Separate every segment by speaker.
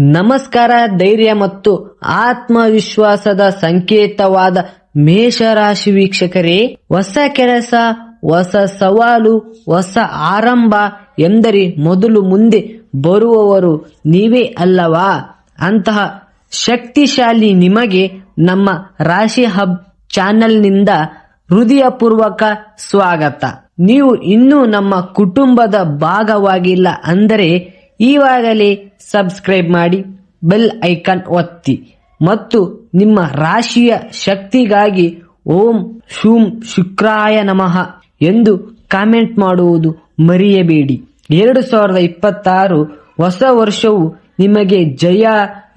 Speaker 1: ನಮಸ್ಕಾರ, ಧೈರ್ಯ ಮತ್ತು ಆತ್ಮವಿಶ್ವಾಸದ ಸಂಕೇತವಾದ ಮೇಷರಾಶಿ ವೀಕ್ಷಕರೇ, ಹೊಸ ಕೆಲಸ, ಹೊಸ ಸವಾಲು, ಹೊಸ ಆರಂಭ ಎಂದರೆ ಮೊದಲು ಮುಂದೆ ಬರುವವರು ನೀವೇ ಅಲ್ಲವಾ? ಅಂತಹ ಶಕ್ತಿಶಾಲಿ ನಿಮಗೆ ನಮ್ಮ ರಾಶಿ ಹಬ್ ಚಾನೆಲ್ನಿಂದ ಹೃದಯಪೂರ್ವಕ ಸ್ವಾಗತ. ನೀವು ಇನ್ನೂ ನಮ್ಮ ಕುಟುಂಬದ ಭಾಗವಾಗಿಲ್ಲ ಅಂದರೆ ಈವಾಗಲೇ ಸಬ್ಸ್ಕ್ರೈಬ್ ಮಾಡಿ, ಬೆಲ್ ಐಕಾನ್ ಒತ್ತಿ. ಮತ್ತು ನಿಮ್ಮ ರಾಶಿಯ ಶಕ್ತಿಗಾಗಿ ಓಂ ಶೂಂ ಶುಕ್ರಾಯ ನಮಃ ಎಂದು ಕಾಮೆಂಟ್ ಮಾಡುವುದು ಮರೆಯಬೇಡಿ. ಎರಡು ಸಾವಿರದ ಇಪ್ಪತ್ತಾರು ಹೊಸ ವರ್ಷವು ನಿಮಗೆ ಜಯ,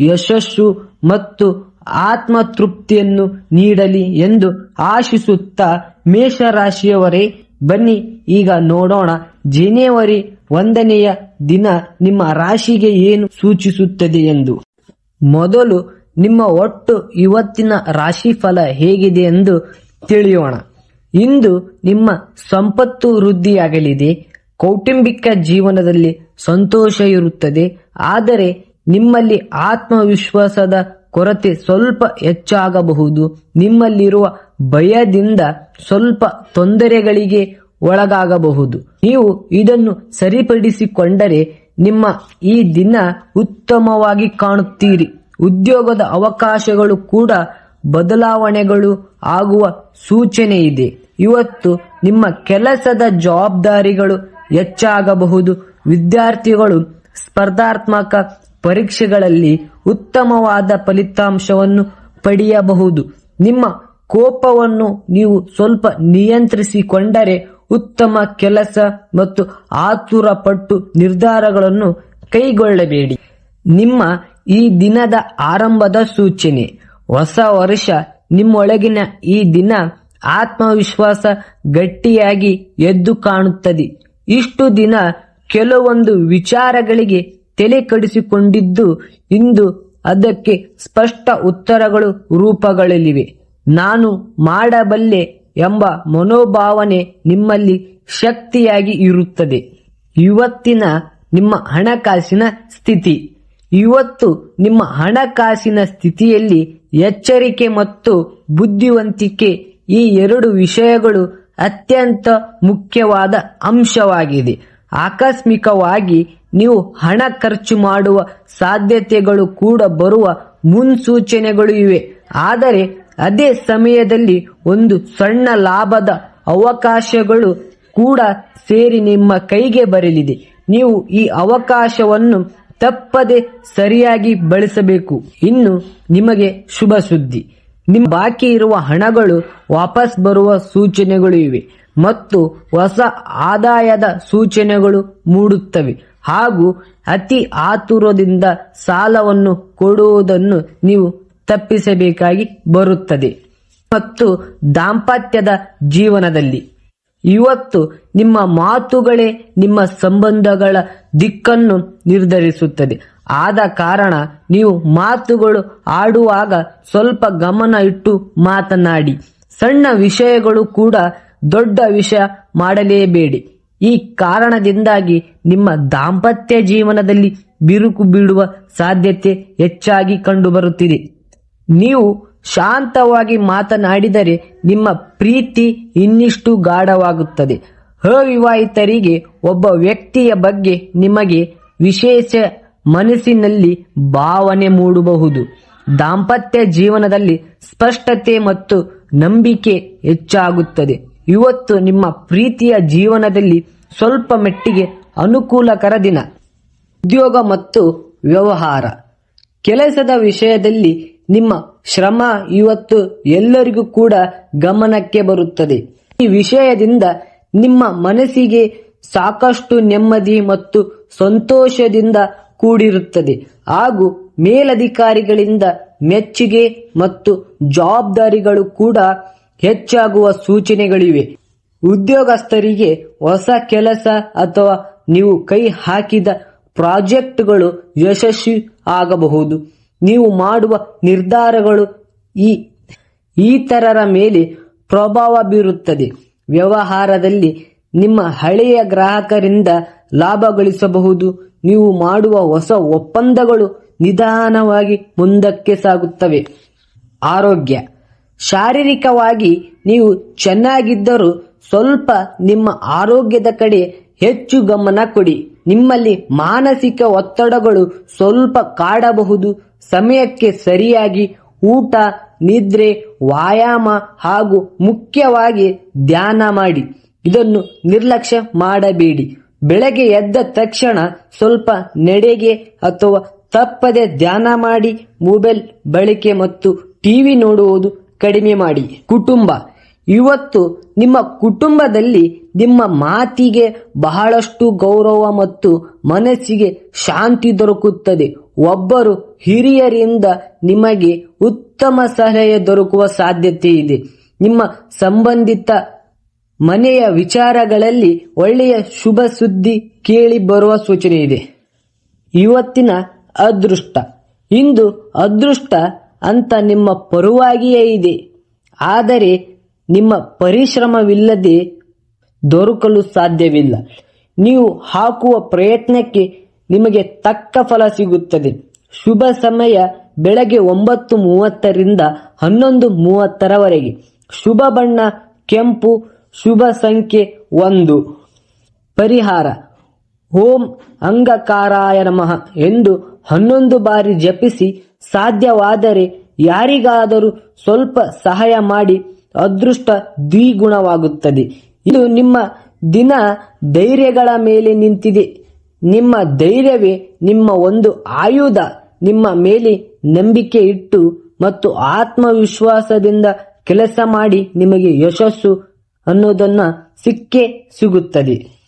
Speaker 1: ಯಶಸ್ಸು ಮತ್ತು ಆತ್ಮತೃಪ್ತಿಯನ್ನು ನೀಡಲಿ ಎಂದು ಆಶಿಸುತ್ತಾ ಮೇಷರಾಶಿಯವರೇ ಬನ್ನಿ. ಈಗ ನೋಡೋಣ. ಜನವರಿ ಒಂದನೆಯ ದಿನ ನಿಮ್ಮ ರಾಶಿಗೆ ಏನು ಸೂಚಿಸುತ್ತದೆ ಎಂದು. ಮೊದಲು ನಿಮ್ಮ ಒಟ್ಟು ಇವತ್ತಿನ ರಾಶಿಫಲ ಹೇಗಿದೆ ಎಂದು ತಿಳಿಯೋಣ. ಇಂದು ನಿಮ್ಮ ಸಂಪತ್ತು ವೃದ್ಧಿಯಾಗಲಿದೆ. ಕೌಟುಂಬಿಕ ಜೀವನದಲ್ಲಿ ಸಂತೋಷ ಇರುತ್ತದೆ. ಆದರೆ ನಿಮ್ಮಲ್ಲಿ ಆತ್ಮವಿಶ್ವಾಸದ ಕೊರತೆ ಸ್ವಲ್ಪ ಹೆಚ್ಚಾಗಬಹುದು. ನಿಮ್ಮಲ್ಲಿರುವ ಭಯದಿಂದ ಸ್ವಲ್ಪ ತೊಂದರೆಗಳಿಗೆ ಒಳಗಾಗಬಹುದು. ನೀವು ಇದನ್ನು ಸರಿಪಡಿಸಿಕೊಂಡರೆ ನಿಮ್ಮ ಈ ದಿನ ಉತ್ತಮವಾಗಿ ಕಾಣುತ್ತೀರಿ. ಉದ್ಯೋಗದ ಅವಕಾಶಗಳು ಕೂಡ ಬದಲಾವಣೆಗಳು ಆಗುವ ಸೂಚನೆ ಇದೆ ಇವತ್ತು ನಿಮ್ಮ ಕೆಲಸದ ಜವಾಬ್ದಾರಿಗಳು ಹೆಚ್ಚಾಗಬಹುದು. ವಿದ್ಯಾರ್ಥಿಗಳು ಸ್ಪರ್ಧಾತ್ಮಕ ಪರೀಕ್ಷೆಗಳಲ್ಲಿ ಉತ್ತಮವಾದ ಫಲಿತಾಂಶವನ್ನು ಪಡೆಯಬಹುದು. ನಿಮ್ಮ ಕೋಪವನ್ನು ನೀವು ಸ್ವಲ್ಪ ನಿಯಂತ್ರಿಸಿಕೊಂಡರೆ ಉತ್ತಮ ಕೆಲಸ ಮತ್ತು ಆತುರ ಪಟ್ಟು ನಿರ್ಧಾರಗಳನ್ನು ಕೈಗೊಳ್ಳಬೇಡಿ. ನಿಮ್ಮ ಈ ದಿನದ ಆರಂಭದ ಸೂಚನೆ. ಹೊಸ ವರ್ಷ ನಿಮ್ಮೊಳಗಿನ ಈ ದಿನ ಆತ್ಮವಿಶ್ವಾಸ ಗಟ್ಟಿಯಾಗಿ ಎದ್ದು ಕಾಣುತ್ತದೆ. ಇಷ್ಟು ದಿನ ಕೆಲವೊಂದು ವಿಚಾರಗಳಿಗೆ ತಲೆ ಕಡಿಸಿಕೊಂಡಿದ್ದು ಇಂದು ಅದಕ್ಕೆ ಸ್ಪಷ್ಟ ಉತ್ತರಗಳು ರೂಪಗಳಲ್ಲಿವೆ. ನಾನು ಮಾಡಬಲ್ಲೆ ಎಂಬ ಮನೋಭಾವನೆ ನಿಮ್ಮಲ್ಲಿ ಶಕ್ತಿಯಾಗಿ ಇರುತ್ತದೆ. ಇವತ್ತಿನ ನಿಮ್ಮ ಹಣಕಾಸಿನ ಸ್ಥಿತಿ. ಇವತ್ತು ನಿಮ್ಮ ಹಣಕಾಸಿನ ಸ್ಥಿತಿಯಲ್ಲಿ ಎಚ್ಚರಿಕೆ ಮತ್ತು ಬುದ್ಧಿವಂತಿಕೆ ಈ ಎರಡು ವಿಷಯಗಳು ಅತ್ಯಂತ ಮುಖ್ಯವಾದ ಅಂಶವಾಗಿದೆ. ಆಕಸ್ಮಿಕವಾಗಿ ನೀವು ಹಣ ಖರ್ಚು ಮಾಡುವ ಸಾಧ್ಯತೆಗಳು ಕೂಡ ಬರುವ ಮುನ್ಸೂಚನೆಗಳು ಇವೆ. ಆದರೆ ಅದೇ ಸಮಯದಲ್ಲಿ ಒಂದು ಸಣ್ಣ ಲಾಭದ ಅವಕಾಶಗಳು ಕೂಡ ಸೇರಿ ನಿಮ್ಮ ಕೈಗೆ ಬರಲಿದೆ. ನೀವು ಈ ಅವಕಾಶವನ್ನು ತಪ್ಪದೆ ಸರಿಯಾಗಿ ಬಳಸಬೇಕು. ಇನ್ನು ನಿಮಗೆ ಶುಭ ಸುದ್ದಿ. ನಿಮ್ಮ ಬಾಕಿ ಇರುವ ಹಣಗಳು ವಾಪಸ್ ಬರುವ ಸೂಚನೆಗಳು ಇವೆ ಮತ್ತು ಹೊಸ ಆದಾಯದ ಸೂಚನೆಗಳು ಮೂಡುತ್ತವೆ ಹಾಗೂ ಅತಿ ಆತುರದಿಂದ ಸಾಲವನ್ನು ಕೊಡುವುದನ್ನು ನೀವು ತಪ್ಪಿಸಬೇಕಾಗಿ ಬರುತ್ತದೆ. ಮತ್ತು ದಾಂಪತ್ಯದ ಜೀವನದಲ್ಲಿ ಇವತ್ತು ನಿಮ್ಮ ಮಾತುಗಳೇ ನಿಮ್ಮ ಸಂಬಂಧಗಳ ದಿಕ್ಕನ್ನು ನಿರ್ಧರಿಸುತ್ತದೆ. ಆದ ಕಾರಣ ನೀವು ಮಾತುಗಳು ಆಡುವಾಗ ಸ್ವಲ್ಪ ಗಮನ ಇಟ್ಟು ಮಾತನಾಡಿ. ಸಣ್ಣ ವಿಷಯಗಳು ಕೂಡ ದೊಡ್ಡ ವಿಷಯ ಮಾಡಲೇಬೇಡಿ. ಈ ಕಾರಣದಿಂದಾಗಿ ನಿಮ್ಮ ದಾಂಪತ್ಯ ಜೀವನದಲ್ಲಿ ಬಿರುಕು ಬೀಳುವ ಸಾಧ್ಯತೆ ಹೆಚ್ಚಾಗಿ ಕಂಡುಬರುತ್ತಿದೆ. ನೀವು ಶಾಂತವಾಗಿ ಮಾತನಾಡಿದರೆ ನಿಮ್ಮ ಪ್ರೀತಿ ಇನ್ನಿಷ್ಟು ಗಾಢವಾಗುತ್ತದೆ. ಅವಿವಾಹಿತರಿಗೆ ಒಬ್ಬ ವ್ಯಕ್ತಿಯ ಬಗ್ಗೆ ನಿಮಗೆ ವಿಶೇಷ ಮನಸ್ಸಿನಲ್ಲಿ ಭಾವನೆ ಮೂಡಬಹುದು. ದಾಂಪತ್ಯ ಜೀವನದಲ್ಲಿ ಸ್ಪಷ್ಟತೆ ಮತ್ತು ನಂಬಿಕೆ ಹೆಚ್ಚಾಗುತ್ತದೆ. ಇವತ್ತು ನಿಮ್ಮ ಪ್ರೀತಿಯ ಜೀವನದಲ್ಲಿ ಸ್ವಲ್ಪ ಮಟ್ಟಿಗೆ ಅನುಕೂಲಕರ ದಿನ. ಉದ್ಯೋಗ ಮತ್ತು ವ್ಯವಹಾರ. ಕೆಲಸದ ವಿಷಯದಲ್ಲಿ ನಿಮ್ಮ ಶ್ರಮ ಇವತ್ತು ಎಲ್ಲರಿಗೂ ಕೂಡ ಗಮನಕ್ಕೆ ಬರುತ್ತದೆ. ಈ ವಿಷಯದಿಂದ ನಿಮ್ಮ ಮನಸ್ಸಿಗೆ ಸಾಕಷ್ಟು ನೆಮ್ಮದಿ ಮತ್ತು ಸಂತೋಷದಿಂದ ಕೂಡಿರುತ್ತದೆ. ಹಾಗೂ ಮೇಲಧಿಕಾರಿಗಳಿಂದ ಮೆಚ್ಚುಗೆ ಮತ್ತು ಜವಾಬ್ದಾರಿಗಳು ಕೂಡ ಹೆಚ್ಚಾಗುವ ಸೂಚನೆಗಳಿವೆ. ಉದ್ಯೋಗಸ್ಥರಿಗೆ ಹೊಸ ಕೆಲಸ ಅಥವಾ ನೀವು ಕೈ ಹಾಕಿದ ಪ್ರಾಜೆಕ್ಟ್ಗಳು ಯಶಸ್ವಿ ಆಗಬಹುದು. ನೀವು ಮಾಡುವ ನಿರ್ಧಾರಗಳು ಈ ಇತರರ ಮೇಲೆ ಪ್ರಭಾವ ಬೀರುತ್ತದೆ. ವ್ಯವಹಾರದಲ್ಲಿ ನಿಮ್ಮ ಹಳೆಯ ಗ್ರಾಹಕರಿಂದ ಲಾಭ ಗಳಿಸಬಹುದು. ನೀವು ಮಾಡುವ ಹೊಸ ಒಪ್ಪಂದಗಳು ನಿಧಾನವಾಗಿ ಮುಂದಕ್ಕೆ ಸಾಗುತ್ತವೆ. ಆರೋಗ್ಯ. ಶಾರೀರಿಕವಾಗಿ ನೀವು ಚೆನ್ನಾಗಿದ್ದರೂ ಸ್ವಲ್ಪ ನಿಮ್ಮ ಆರೋಗ್ಯದ ಕಡೆ ಹೆಚ್ಚು ಗಮನ ಕೊಡಿ. ನಿಮ್ಮಲ್ಲಿ ಮಾನಸಿಕ ಒತ್ತಡಗಳು ಸ್ವಲ್ಪ ಕಾಡಬಹುದು. ಸಮಯಕ್ಕೆ ಸರಿಯಾಗಿ ಊಟ, ನಿದ್ರೆ, ವ್ಯಾಯಾಮ ಹಾಗೂ ಮುಖ್ಯವಾಗಿ ಧ್ಯಾನ ಮಾಡಿ. ಇದನ್ನು ನಿರ್ಲಕ್ಷ್ಯ ಮಾಡಬೇಡಿ. ಬೆಳಗ್ಗೆ ಎದ್ದ ತಕ್ಷಣ ಸ್ವಲ್ಪ ನಡೆಗೆ ಅಥವಾ ತಪ್ಪದೆ ಧ್ಯಾನ ಮಾಡಿ, ಮೊಬೈಲ್, ಬಳಕೆ ಮತ್ತು ಟಿವಿ ನೋಡುವುದು ಕಡಿಮೆ ಮಾಡಿ. ಕುಟುಂಬ ಇವತ್ತು ನಿಮ್ಮ ಕುಟುಂಬದಲ್ಲಿ ನಿಮ್ಮ ಮಾತಿಗೆ ಬಹಳಷ್ಟು ಗೌರವ ಮತ್ತು ಮನಸ್ಸಿಗೆ ಶಾಂತಿ ದೊರಕುತ್ತದೆ. ಒಬ್ಬರು ಹಿರಿಯರಿಂದ ನಿಮಗೆ ಉತ್ತಮ ಸಲಹೆ ದೊರಕುವ ಸಾಧ್ಯತೆ ಇದೆ. ನಿಮ್ಮ ಸಂಬಂಧಿತ ಮನೆಯ ವಿಚಾರಗಳಲ್ಲಿ ಒಳ್ಳೆಯ ಶುಭ ಸುದ್ದಿ ಕೇಳಿ ಬರುವ ಸೂಚನೆ ಇದೆ. ಇವತ್ತಿನ ಅದೃಷ್ಟ. ಇಂದು ಅದೃಷ್ಟ ಅಂತ ನಿಮ್ಮ ಪರವಾಗಿಯೇ ಇದೆ. ಆದರೆ ನಿಮ್ಮ ಪರಿಶ್ರಮವಿಲ್ಲದೆ ದೊರಕಲು ಸಾಧ್ಯವಿಲ್ಲ. ನೀವು ಹಾಕುವ ಪ್ರಯತ್ನಕ್ಕೆ ನಿಮಗೆ ತಕ್ಕ ಫಲ ಸಿಗುತ್ತದೆ. ಶುಭ ಸಮಯ ಬೆಳಗ್ಗೆ ಒಂಬತ್ತು ಮೂವತ್ತರಿಂದ ಹನ್ನೊಂದು ಮೂವತ್ತರವರೆಗೆ. ಶುಭ ಬಣ್ಣ ಕೆಂಪು, ಶುಭ ಸಂಖ್ಯೆ ಒಂದು. ಪರಿಹಾರ. ಓಂ ಅಂಗಕಾರಾಯ ನಮಃ ಎಂದು ಹನ್ನೊಂದು ಬಾರಿ ಜಪಿಸಿ ಸಾಧ್ಯವಾದರೆ ಯಾರಿಗಾದರೂ ಸ್ವಲ್ಪ ಸಹಾಯ ಮಾಡಿ ಅದೃಷ್ಟ ದ್ವಿಗುಣವಾಗುತ್ತದೆ. ಇದು ನಿಮ್ಮ ದಿನ ಧೈರ್ಯಗಳ ಮೇಲೆ ನಿಂತಿದೆ. ನಿಮ್ಮ ಧೈರ್ಯವೇ ನಿಮ್ಮ ಒಂದು ಆಯುಧ. ನಿಮ್ಮ ಮೇಲೆ ನಂಬಿಕೆ ಇಟ್ಟು ಮತ್ತು ಆತ್ಮವಿಶ್ವಾಸದಿಂದ ಕೆಲಸ ಮಾಡಿ ನಿಮಗೆ ಯಶಸ್ಸು ಅನ್ನೋದನ್ನ ಸಿಕ್ಕೇ ಸಿಗುತ್ತದೆ.